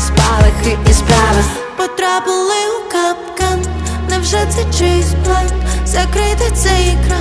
спалахи і справи. Потрапили у капкан, невже це чийсь план? Закрити цей екран,